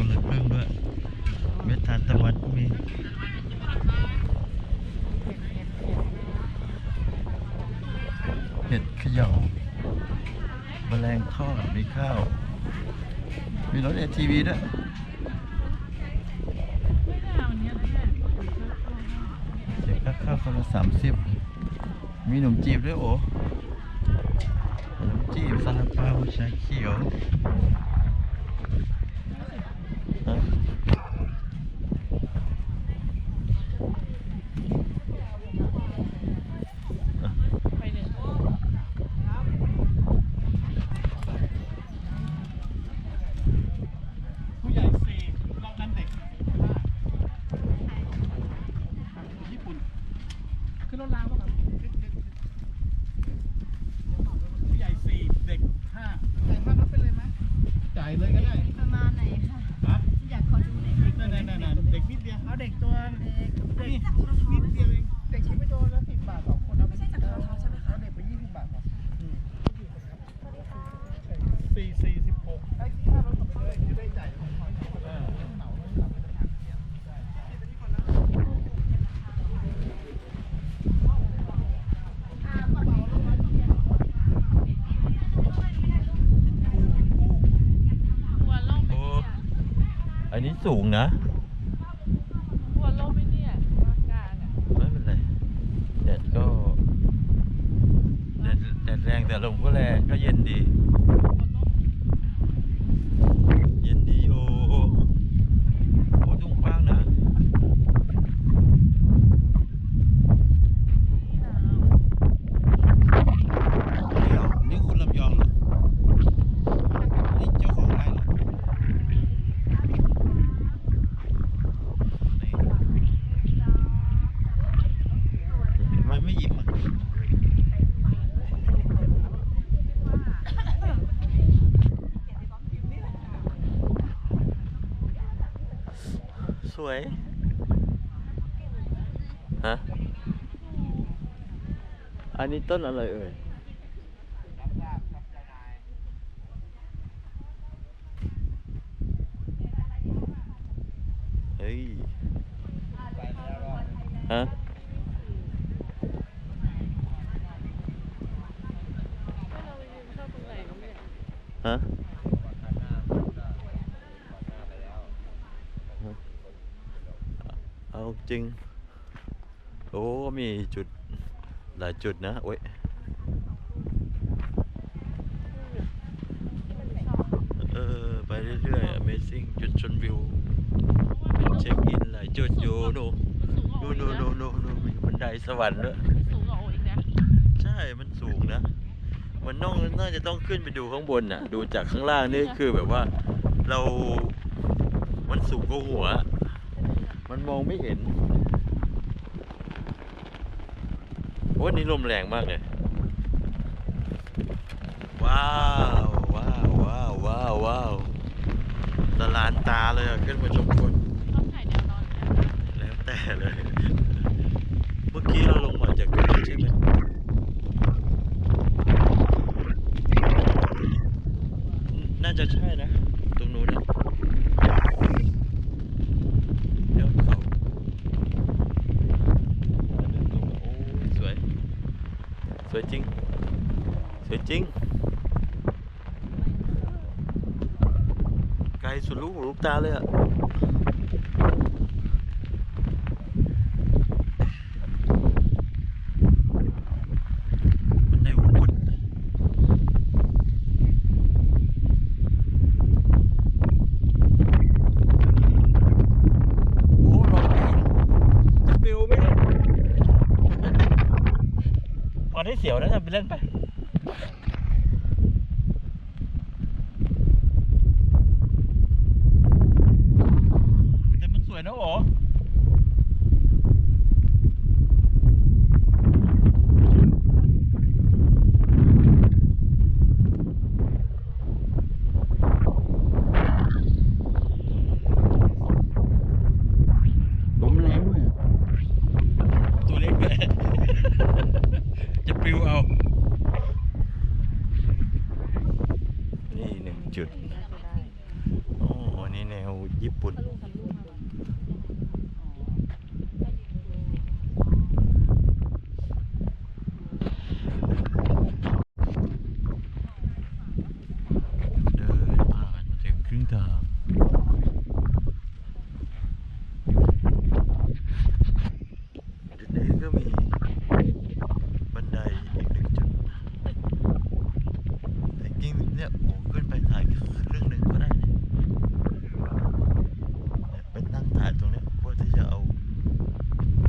คนละครึ่งด้วยเม็ดทานตะวันมีเห็ดเขย่าแมลงทอดมีข้าว มีรถเอทีวีด้วยเสียค่าข้าวคนละสามสิบมีขนมจีบด้วยโอ้ขนมจีบซาลาเปาชาเขียว ผู้ใหญ่สี่นอกนั้นเด็กห้าญี่ปุ่น ขึ้นรถรางป่ะครับผู้ใหญ่สี่เด็กห้าจ่ายค่ารถไปเลยไหมจ่ายเลยก็ได้ ประมาณไหนคะ ฮะ อยากขอดูหน่อยค่ะ นั่นนั่นนั่นเด็กนิดเดียว เอาเด็กตัว นี่นิดเดียวเอง เด็กชิ้นไปตัวละสิบบาทสองคนเอา ไม่ใช่จากททใช่ไหมคะ เอาเด็กไปยี่สิบบาทครับ สี่สี่สิบหก ไอ้ที่ค่ารถกลับไปเลยจะได้จ่ายของเขา อ่า เหมาเลยกลับไปต่างหาก หัวโลก โอ้อันนี้ สูงนะหัวโลกไม่เนี่ยกลางอะไม่เป็นไรแดดก็แดดแดดแรงแต่ลมก็แรงก็เย็นดี เย็นดีโอ้โอ้โอ้ทุ่งกว้างนะเดี๋ยวนี่คุณลำยองเหรอ นี่เจ้าของไร่เหรอ นี่ทำไมไม่ยิ้มอะ สวย ฮะ อันนี้ต้นอะไรเอ่ย เฮ้ย ฮะ ฮะ เอาจริง โอ้ มีจุด หลายจุดนะ โอ้ยเออ ไปเรื่อยๆ Amazing จุดชนวิว เช็คอินหลายจุดอยู่โน่โน่โน่โน่โน่โน่มีบันไดสวรรค์ด้วยสูงกว่าโออีกนะ ใช่ มันสูงนะ มันน้องน่าจะต้องขึ้นไปดูข้างบนน่ะ ดูจากข้างล่างนี่คือแบบว่าเรา มันสูงกว่าหัว มันมองไม่เห็นโอ้นี่ลมแรงมากเลย ว้าว ว้าว ว้าว ว้าวว้าวตะลานตาเลยอะขึ้นมาชมคนต้องถ่ายแนวนอนนะแล้วแต่เลย เมื่อกี้เราลงมาจากตรงนี้ใช่ไหมน่าจะใช่นะ ตรงนู้นนะยอดเขามาเดินตรงมาโอ้ยสวย สวยจริง สวยจริง ไกลสุดลูกหูลูกตาเลยอะ มันได้วุดโอ้รถจะปิวไหมเนี่ยพอได้ เสียวนะทำไปเล่นไป แต่มันสวยนะโอ้ลมแรงด้วยอะตัวเล็กด้วย จะปลิวเอา นี้แนวญี่ปุ่น ทะลุทะลุมา เดินผ่านมาถึงครึ่งทางจุดนี้ก็มีบันไดอีกหนึ่งจุดแต่จริงๆเนี่ยโอ้ขึ้นไปถ่ายครึ่งหนึ่งก็ได้นะเนี่ยไปนั่งถ่ายตรงเนี้ยเพื่อที่จะเอา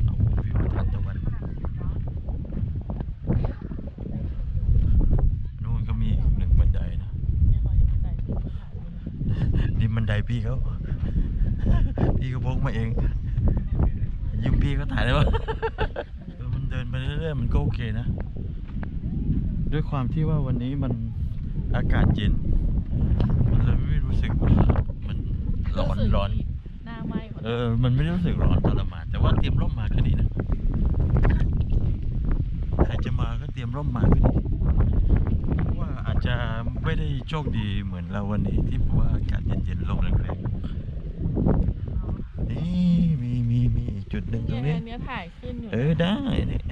เอาวิวทานตะวันนู่นก็มีอีกหนึ่งบันไดนะ เนี่ยก่อนจะไปจ่ายที่เขาถ่ายเลยนะ นี่บันได พี่เขาพี่เขาพกมาเองยืมพี่เขาถ่ายได้ปะเออมันเดินไปเรื่อยๆมันก็โอเคนะ ด้วยความที่ว่าวันนี้มันอากาศเย็น มันเลยไม่รู้สึกว่ามันร้อนร้อนหน้าไหม้หมดเออ มันไม่ได้รู้สึกร้อนทรมานแต่ว่าเตรียมร่มมาก็ดีนะ ใครจะมาก็เตรียมร่มมาก็ดี จจะไม่ได้โชคดีเหมือนเราวันนี้ที่แบบว่าอากาศเย็นๆลมแรงๆนี่มีมีมีอีกจุดหนึ่งตรเนี่ยงนี้อันเนี้ยถ่ายขึ้นอยู่นะเออได้เนี่ย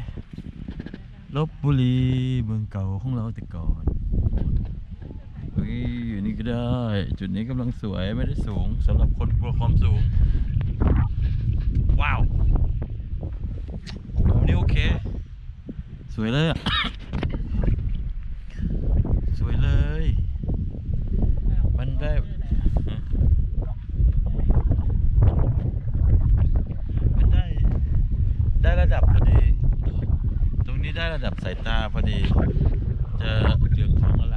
ลบบุรีเมืองเก่าของเราแต่ก่อนเฮ้ยอยู่นี่ก็ได้ จุดนี้กำลังสวยไม่ได้สูงสำหรับคนกลัวความสูง ว้าวมุมนี้โอเค สวยเลยอะส วยเลย มันได้มันได้ ได้ระดับพอดี ตรงนี้ได้ระดับสายตาพอดี จะเหลืองทองอลา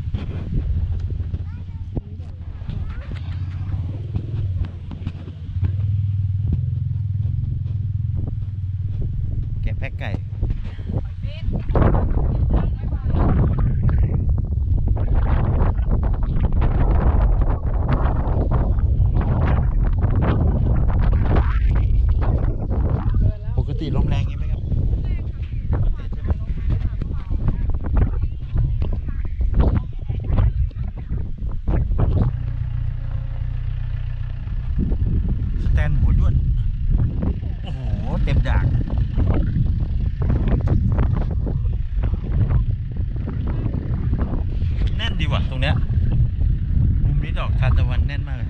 อย่างแน่นดีว่ะตรงเนี้ยมุมนี้ดอกทานตะวันแน่นมากเลย